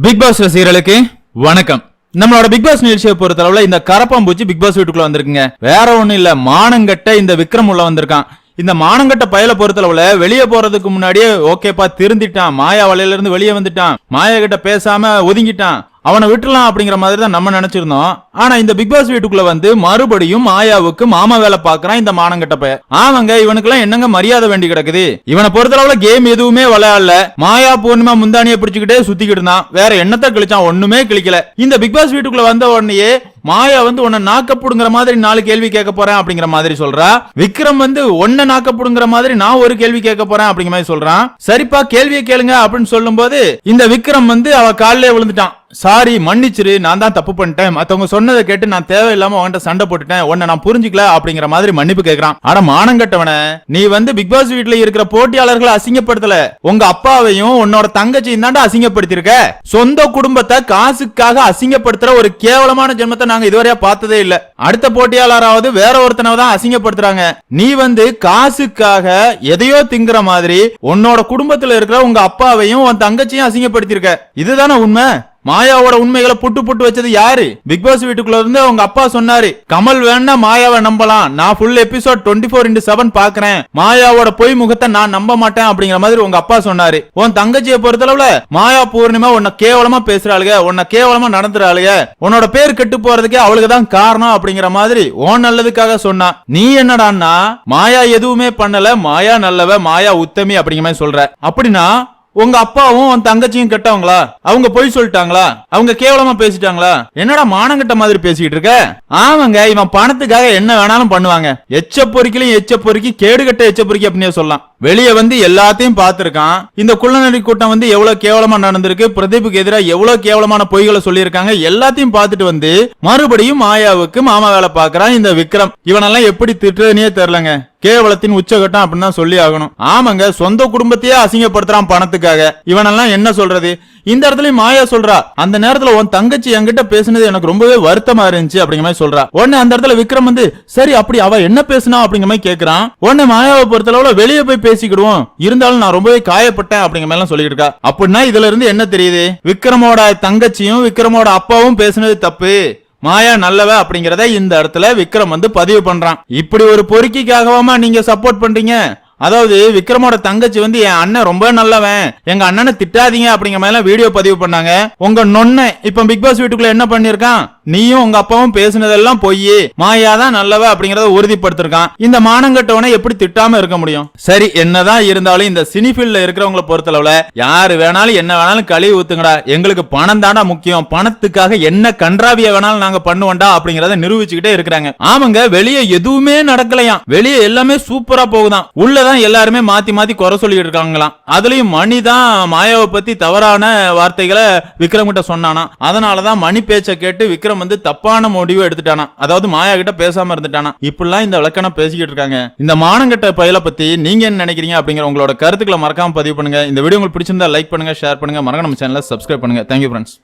Big pass ரசிகர்களுக்கு வணக்கம். நம்மளோட பிக் பாஸ் நிகழ்ச்சியை பொறுத்தளவுல இந்த கரப்பாம்பூச்சி பிக் பாஸ் வீட்டுக்குள்ள வந்திருக்குங்க. வேற ஒண்ணும் இல்ல மானங்கட்ட இந்த விக்ரம் உள்ள வந்திருக்கான். இந்த மானங்கட்ட பயல பொறுத்தளவுல வெளியே போறதுக்கு முன்னாடியே ஓகேப்பா திருந்திட்டான். மாயா வலையில இருந்து வெளியே வந்துட்டான். மாயா கிட்ட பேசாம ஒதுங்கிட்டான். அவனை விட்டுலாம் அப்படிங்கிற மாதிரி தான் நம்ம நினைச்சிருந்தோம். ஆனா இந்த பிக் பாஸ் வீட்டுக்குள்ள வந்து மறுபடியும் மாயாவுக்கு மாமா வேலை பாக்குறான் இந்த மானங்கட்ட பையன். ஆமாங்க இவனுக்கெல்லாம் என்னங்க மரியாதை வேண்டி கிடக்குது? இவனை பொறுத்தளவுல கேம் எதுவுமே விளையாடல. மாயா பூர்ணிமா முந்தானிய பிடிச்சுக்கிட்டே சுத்திக்கிட்டு இருந்தான். வேற என்னத்த கிழிச்சான்? ஒண்ணுமே கிழிக்கல. இந்த பிக் பாஸ் வீட்டுக்குள்ள வந்த உடனேயே மாயா வந்து உன்னை நாக்கப்படுங்கிற மாதிரி நாலு கேள்வி கேட்க போறேன் அப்படிங்கிற மாதிரி சொல்றா. விக்ரம் வந்து ஒன்ன நாக்கப்படுங்கிற மாதிரி நான் ஒரு கேள்வி கேட்க போறேன் அப்படிங்கிற மாதிரி சொல்றான். சரிப்பா கேள்வியை கேளுங்க அப்படின்னு சொல்லும்போது இந்த விக்ரம் வந்து அவ காலிலே விழுந்துட்டான். சாரி மன்னிச்சிரு நான் தான் தப்பு பண்ணிட்டேன். மத்தவங்க சொன்னதை கேட்டு நான் தேவையில்லாம அவன்கிட்ட சண்டை போட்டுட்டேன். உன்னை நான் புரிஞ்சுக்கல அப்படிங்கிற மாதிரி மன்னிப்பு கேக்குறான். ஆனா மானங்கட்டவன நீ வந்து பிக் பாஸ் வீட்டுல இருக்கிற போட்டியாளர்களை அசிங்கப்படுத்தல. உங்க அப்பாவையும் உன்னோட தங்கச்சியும் தாண்டா அசிங்கப்படுத்திருக்க சொந்த குடும்பத்தை காசுக்காக அசிங்கப்படுத்துற ஒரு கேவலமான ஜென்மத்தை நாங்க இதுவரையா பார்த்ததே இல்ல. அடுத்த போட்டியாளராவது வேற ஒருத்தனவை தான் அசிங்கப்படுத்துறாங்க. நீ வந்து காசுக்காக எதையோ திங்குற மாதிரி உன்னோட குடும்பத்துல இருக்கிற உங்க அப்பாவையும் உன் தங்கச்சியும் அசிங்கப்படுத்திருக்க இதுதானே உண்மை? மாயாவோட உண்மைகளை புட்டு புட்டு வச்சது யாரு? பிக் பாஸ் வீட்டுக்குள்ள இருந்து அவங்க அப்பா சொன்னாரு கமல் வேணா மாயாவை நம்பலாம். நான் full episode twenty four into seven பாக்குறேன். மாயாவோட பொய் முகத்தை நான் நம்ப மாட்டேன் அப்படிங்கிற மாதிரி உங்க அப்பா சொன்னாரு. உன் தங்கச்சியை பொறுத்தளவுல மாயா பூர்ணிமா உன்னை கேவலமா பேசுறாளுங்க உன்னை கேவலமா நடந்துறாளுங்க உன்னோட பேர் கெட்டு போறதுக்கே அவளுக்கு தான் காரணம் அப்படிங்கிற மாதிரி உன் நல்லதுக்காக சொன்னா. நீ என்னடான்னா மாயா எதுவுமே பண்ணல மாயா நல்லவ மாயா உத்தமி அப்படிங்கிற மாதிரி சொல்ற. அப்படின்னா உங்க அப்பாவும் உன் தங்கச்சியும் கெட்டவங்களா? அவங்க பொய் சொல்லிட்டாங்களா? அவங்க கேவலமா பேசிட்டாங்களா? என்னடா மானங்கிட்ட மாதிரி பேசிக்கிட்டு இருக்க? ஆமாங்க இவன் பணத்துக்காக என்ன வேணாலும் பண்ணுவாங்க. எச்ச பொறிக்கலையும் எச்ச பொறுக்கி கேடுகட்ட எச்ச பொறுக்கி அப்படின்னே சொல்லலாம். வெளியே வந்து எல்லாத்தையும் பார்த்திருக்கான். இந்த குள்ளநடி கூட்டம் வந்து எவ்வளவு கேவலமா நடந்திருக்கு பிரதீப்புக்கு எதிராக எவ்வளவு கேவலமான பொய்களை சொல்லியிருக்காங்க எல்லாத்தையும் பார்த்துட்டு வந்து மறுபடியும் மாயாவுக்கு மாமா வேலை பாக்குறான் இந்த விக்ரம். இவனெல்லாம் எப்படி திட்டுறதுனே தெரியலங்க. கேவலத்தின் உச்சகட்டம் அப்படின்னு தான் சொல்லி ஆகணும். ஆமாங்க சொந்த குடும்பத்தையே அசிங்கப்படுத்துறான் பணத்துக்காக. இவனெல்லாம் என்ன சொல்றது? இந்த இடத்துல மாயா சொல்றா அந்த நேரத்துல உன் தங்கச்சி என்கிட்ட பேசுனது எனக்கு ரொம்பவே வருத்தமா இருந்துச்சு அப்படிங்கிற மாதிரி சொல்றா. உடனே அந்த இடத்துல விக்ரம் வந்து சரி அப்படி அவ என்ன பேசினா அப்படிங்கிற மாதிரி கேக்குறான். உடனே மாயாவை பொறுத்தளவுல வெளியே போய் பேசிக்கிடுவோம். இருந்தாலும் நான் ரொம்பவே காயப்பட்டேன் அப்படிங்கிற மாதிரி சொல்லிட்டு இருக்கா. அப்படின்னா இதுல இருந்து என்ன தெரியுது? விக்ரமோட தங்கச்சியும் விக்ரமோட அப்பாவும் பேசுனது தப்பு. மாயா நல்லவ அப்படிங்கறத இந்த இடத்துல விக்ரம் வந்து பதிவு பண்றான். இப்படி ஒரு பொறுக்கிக்காகவாமா நீங்க சப்போர்ட் பண்றீங்க? அதாவது விக்ரமோட தங்கச்சி வந்து என் அண்ணன் ரொம்ப நல்லவன். எங்க அண்ணனை திட்டாதீங்க அப்படிங்கிற மாதிரி வீடியோ பதிவு பண்ணாங்க. உங்க நொன்ன இப்ப பிக் பாஸ் வீட்டுக்குள்ள என்ன பண்ணிருக்கான்? நீயும் உங்க அப்பாவும் பேசுனதெல்லாம் பொய் மாயா தான் நல்லவ அப்படிங்கறத உறுதிப்படுத்திருக்கான். இந்த மானங்கட்டவனை எப்படி திட்டாம இருக்க முடியும்? சரி என்னதான் இருந்தாலும் இந்த சினிஃபீல்ட்ல இருக்கிறவங்கள பொறுத்தளவுல யாரு வேணாலும் என்ன வேணாலும் கழுவி ஊத்துங்கடா. எங்களுக்கு பணம் தாண்டா முக்கியம். பணத்துக்காக என்ன கன்றாவிய வேணாலும் நாங்க பண்ணுவோம்டா அப்படிங்கறத நிரூபிச்சுக்கிட்டே இருக்கிறாங்க. ஆமாங்க வெளியே எதுவுமே நடக்கலையாம். வெளியே எல்லாமே சூப்பரா போகுதான். உள்ள தான் எல்லாருமே மாத்தி மாத்தி குறை சொல்லிட்டு இருக்காங்களாம். அதுலயும் மணி தான் மாயாவை பத்தி தவறான வார்த்தைகளை விக்ரம் கிட்ட சொன்னானா. அதனாலதான் மணி பேச்சை கேட்டு விக்ரம் வந்து தப்பான முடிவு எடுத்துட்டானா. அதாவது மாயா கிட்ட பேசாம இருந்துட்டானா. இப்படிலாம் இந்த விளக்கணம் பேசிக்கிட்டு இருக்காங்க. இந்த மானங்கட்ட பயலை பத்தி நீங்க என்ன நினைக்கிறீங்க அப்படிங்கிற உங்களோட கருத்துக்களை மறக்காம பதிவு பண்ணுங்க. இந்த வீடியோ உங்களுக்கு பிடிச்சிருந்தா லைக் பண்ணுங்க ஷேர் பண்ணுங்க. மறக்க நம்ம சேனலை சப்ஸ்கிரைப் பண்ணுங்க. Thank you friends